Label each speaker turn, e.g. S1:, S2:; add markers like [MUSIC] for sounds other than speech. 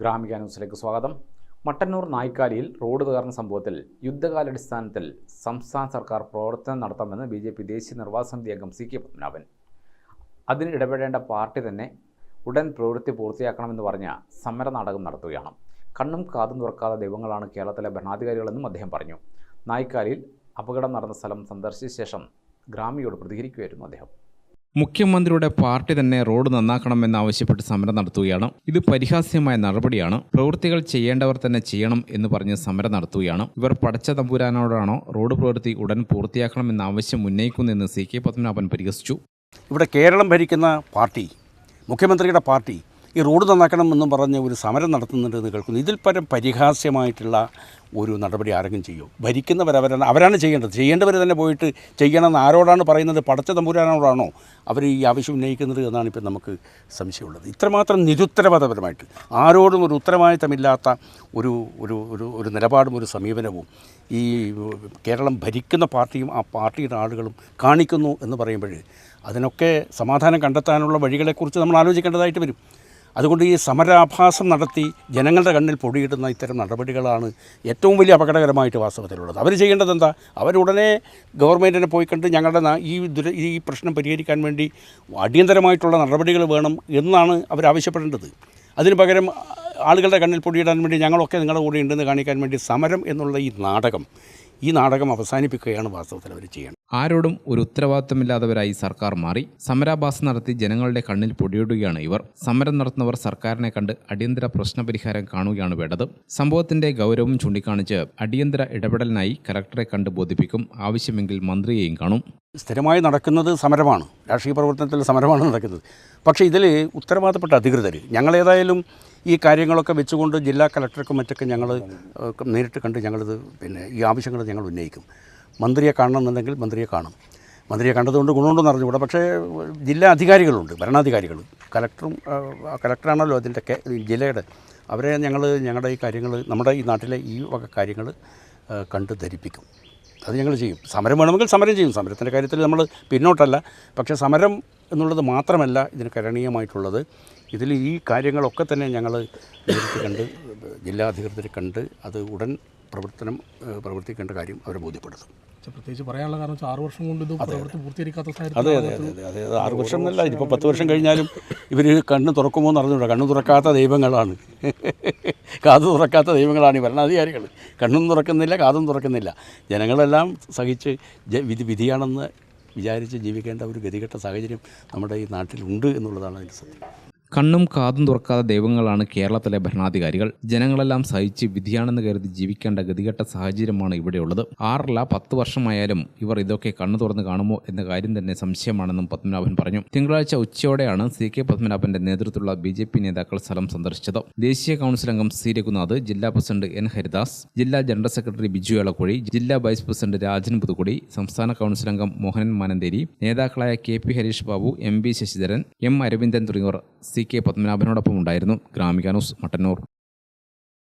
S1: ഗ്രാമിക ന്യൂസിലേക്ക് സ്വാഗതം. മട്ടന്നൂർ നായ്ക്കാലിയിൽ റോഡ് തകർന്ന സംഭവത്തിൽ യുദ്ധകാലടിസ്ഥാനത്തിൽ സംസ്ഥാന സർക്കാർ പ്രവർത്തനം നടത്താമെന്ന് ബി ജെ പി ദേശീയ നിർവാഹ സമിതി അംഗം സി കെ പത്മനാഭൻ. അതിന് ഇടപെടേണ്ട പാർട്ടി തന്നെ ഉടൻ പ്രവൃത്തി പൂർത്തിയാക്കണമെന്ന് പറഞ്ഞ സമര നാടകം നടത്തുകയാണ്. കണ്ണും കാതും തുറക്കാത്ത ദൈവങ്ങളാണ് കേരളത്തിലെ ഭരണാധികാരികളെന്നും അദ്ദേഹം പറഞ്ഞു. നായ്ക്കാലിയിൽ അപകടം നടന്ന സ്ഥലം സന്ദർശിച്ച ശേഷം ഗ്രാമിയോട് പ്രതികരിക്കുകയായിരുന്നു അദ്ദേഹം.
S2: മുഖ്യമന്ത്രിയുടെ പാർട്ടി തന്നെ റോഡ് നന്നാക്കണമെന്നാവശ്യപ്പെട്ട് സമരം നടത്തുകയാണ്. ഇത് പരിഹാസ്യമായ നടപടിയാണ്. പ്രവൃത്തികൾ ചെയ്യേണ്ടവർ തന്നെ ചെയ്യണം എന്ന് പറഞ്ഞ് സമരം നടത്തുകയാണ്. ഇവർ പടച്ച തമ്പുരാനോടാണോ റോഡ് പ്രവൃത്തി ഉടൻ പൂർത്തിയാക്കണമെന്ന ആവശ്യം ഉന്നയിക്കുന്നെന്ന് സി കെ പത്മനാഭൻ പരിഹസിച്ചു.
S3: ഇവിടെ കേരളം ഭരിക്കുന്ന പാർട്ടി മുഖ്യമന്ത്രിയുടെ പാർട്ടി ഈ റോഡ് നന്നാക്കണമെന്നും പറഞ്ഞ് ഒരു സമരം നടത്തുന്നുണ്ട് എന്ന് കേൾക്കുന്നു. ഇതിൽ പരം പരിഹാസ്യമായിട്ടുള്ള ഒരു നടപടി ആരെങ്കിലും ചെയ്യും? ഭരിക്കുന്നവർ അവരാണ് അവരാണ് ചെയ്യേണ്ടത്. ചെയ്യേണ്ടവർ തന്നെ പോയിട്ട് ചെയ്യണമെന്ന് ആരോടാണ് പറയുന്നത്? പടച്ച തമ്പുരാനോടാണോ അവർ ഈ ആവശ്യം ഉന്നയിക്കുന്നത് എന്നാണ് ഇപ്പോൾ നമുക്ക് സംശയമുള്ളത്. ഇത്രമാത്രം നിരുത്തരവാദപരമായിട്ട് ആരോടും ഒരു ഉത്തരവാദിത്തമില്ലാത്ത ഒരു ഒരു ഒരു ഒരു നിലപാടും ഒരു സമീപനവും ഈ കേരളം ഭരിക്കുന്ന പാർട്ടിയും ആ പാർട്ടിയുടെ ആളുകളും കാണിക്കുന്നു എന്ന് പറയുമ്പോൾ അതിനൊക്കെ സമാധാനം കണ്ടെത്താനുള്ള വഴികളെക്കുറിച്ച് നമ്മൾ ആലോചിക്കേണ്ടതായിട്ട് വരും. അതുകൊണ്ട് ഈ സമരാഭാസം നടത്തി ജനങ്ങളുടെ കണ്ണിൽ പൊടിയിടുന്ന ഇത്തരം നടപടികളാണ് ഏറ്റവും വലിയ അപകടകരമായിട്ട് വാസ്തവത്തിലുള്ളത്. അവർ ചെയ്യേണ്ടത് എന്താ അവരുടനെ ഗവൺമെന്റിനെ പോയി കണ്ട് ഞങ്ങളുടെ ഈ ദുര ഈ പ്രശ്നം പരിഹരിക്കാൻ വേണ്ടി അടിയന്തരമായിട്ടുള്ള നടപടികൾ വേണം എന്നാണ് അവർ ആവശ്യപ്പെടേണ്ടത്. അതിന് പകരം ആളുകളുടെ കണ്ണിൽ പൊടിയിടാൻ വേണ്ടി ഞങ്ങളൊക്കെ നിങ്ങളുടെ കൂടെ ഉണ്ടെന്ന് കാണിക്കാൻ വേണ്ടി സമരം എന്നുള്ള ഈ നാടകം ഈ നാടകം അവസാനിപ്പിക്കുകയാണ് വാസ്തവത്തിൽ അവർ ചെയ്യേണ്ടത്.
S2: ആരോടും ഒരു ഉത്തരവാദിത്തമില്ലാത്തവരായി സർക്കാർ മാറി. സമരാഭാസം നടത്തി ജനങ്ങളുടെ കണ്ണിൽ പൊടിയിടുകയാണ് ഇവർ. സമരം നടത്തുന്നവർ സർക്കാരിനെ കണ്ട് അടിയന്തര പ്രശ്നപരിഹാരം കാണുകയാണ് വേണ്ടത്. സംഭവത്തിന്റെ ഗൗരവം ചൂണ്ടിക്കാണിച്ച് അടിയന്തര ഇടപെടലിനായി കലക്ടറെ കണ്ട് ബോധിപ്പിക്കും. ആവശ്യമെങ്കിൽ മന്ത്രിയെയും കാണും.
S3: സ്ഥിരമായി നടക്കുന്നത് സമരമാണ്. രാഷ്ട്രീയ പ്രവർത്തനത്തിൽ സമരമാണ് നടക്കുന്നത്. പക്ഷേ ഇതിൽ ഉത്തരവാദപ്പെട്ട അധികൃതർ ഞങ്ങളേതായാലും ഈ കാര്യങ്ങളൊക്കെ വെച്ചുകൊണ്ട് ജില്ലാ കലക്ടർക്കും മറ്റൊക്കെ ഞങ്ങൾ നേരിട്ട് കണ്ട് ഞങ്ങളിത് പിന്നെ ഈ ആവശ്യങ്ങൾ ഞങ്ങൾ ഉന്നയിക്കും. മന്ത്രിയെ കാണണം കാണണമെന്നുണ്ടെങ്കിൽ മന്ത്രിയെ കാണും. മന്ത്രിയെ കണ്ടതുകൊണ്ട് ഗുണമുണ്ടെന്ന് അറിഞ്ഞുകൂടാ. പക്ഷേ ജില്ലാ അധികാരികളുണ്ട് ഭരണാധികാരികൾ. കലക്ടറും കലക്ടറാണല്ലോ അതിന്റെ ജില്ലയുടെ. അവരെ ഞങ്ങൾ ഞങ്ങളുടെ ഈ കാര്യങ്ങൾ നമ്മുടെ ഈ നാട്ടിലെ ഈ വക കാര്യങ്ങൾ കണ്ട് ധരിപ്പിക്കും. അത് ഞങ്ങൾ ചെയ്യും. സമരം വേണമെങ്കിൽ സമരം ചെയ്യും. സമരത്തിന്റെ കാര്യത്തിൽ നമ്മൾ പിന്നോട്ടല്ല. പക്ഷേ സമരം എന്നുള്ളത് മാത്രമല്ല ഇതിന് കരണീയമായിട്ടുള്ളത്. ഇതിൽ ഈ കാര്യങ്ങളൊക്കെ തന്നെ ഞങ്ങൾ നേരിട്ട് കണ്ട് ജില്ലാ അധികൃതരെ കണ്ട് അത് ഉടൻ പ്രവർത്തനം പ്രവർത്തിക്കേണ്ട കാര്യം അവരെ ബോധ്യപ്പെടുത്തും.
S4: പ്രത്യേകിച്ച് പറയാനുള്ള കാരണം വെച്ചാൽ ആറ് വർഷം കൊണ്ട് ഇത് പ്രവൃത്തി പൂർത്തീകരിക്കാത്ത
S3: അതെ അതെ അതെ അതെ അതെ. ആറ് വർഷം എന്നല്ല ഇതിപ്പോൾ പത്ത് വർഷം കഴിഞ്ഞാലും ഇവർ കണ്ണ് തുറക്കുമോ എന്ന് അറിഞ്ഞൂടാ കണ്ണ് തുറക്കാത്ത ദൈവങ്ങളാണ്. [LAUGHS] കാത് തുറക്കാത്ത ദൈവങ്ങളാണ് ഈ ഭരണാധികാരികൾ കണ്ണും തുറക്കുന്നില്ല കാതും തുറക്കുന്നില്ല. ജനങ്ങളെല്ലാം സഹിച്ച് വിധി വിധിയാണെന്ന് വിചാരിച്ച് ജീവിക്കേണ്ട ഒരു ഗതികെട്ട സാഹചര്യം നമ്മുടെ ഈ നാട്ടിലുണ്ട് എന്നുള്ളതാണ് അതിന്റെ സത്യം.
S2: കണ്ണും കാതും തുറക്കാതെ ദൈവങ്ങളാണ് കേരളത്തിലെ ഭരണാധികാരികൾ. ജനങ്ങളെല്ലാം സഹിച്ച് വിധിയാണെന്ന് കരുതി ജീവിക്കേണ്ട ഗതികെട്ട സാഹചര്യമാണ് ഇവിടെയുള്ളത്. ആറല്ല പത്ത് വർഷമായാലും ഇവർ ഇതൊക്കെ കണ്ണു തുറന്ന് കാണുമോ എന്ന കാര്യം തന്നെ സംശയമാണെന്നും പത്മനാഭൻ പറഞ്ഞു. തിങ്കളാഴ്ച ഉച്ചയോടെയാണ് സി കെ പത്മനാഭന്റെ നേതൃത്വത്തിലുള്ള ബി ജെ പി നേതാക്കൾ സ്ഥലം സന്ദർശിച്ചത്. ദേശീയ കൗൺസിൽ അംഗം സി രഘുനാഥ് ജില്ലാ പ്രസിഡന്റ് എൻ ഹരിദാസ് ജില്ലാ ജനറൽ സെക്രട്ടറി ബിജു എളക്കുഴി ജില്ലാ വൈസ് പ്രസിഡന്റ് രാജൻ പുതുക്കുടി സംസ്ഥാന കൗൺസിൽ അംഗം മോഹനൻ മാനന്തേരി നേതാക്കളായ K P Harish Babu M B Sasidharan M Aravindan തുടങ്ങിയവർ സി കെ പത്മനാഭനോടൊപ്പം ഉണ്ടായിരുന്നു ഗ്രാമിക ന്യൂസ് മട്ടന്നൂർ.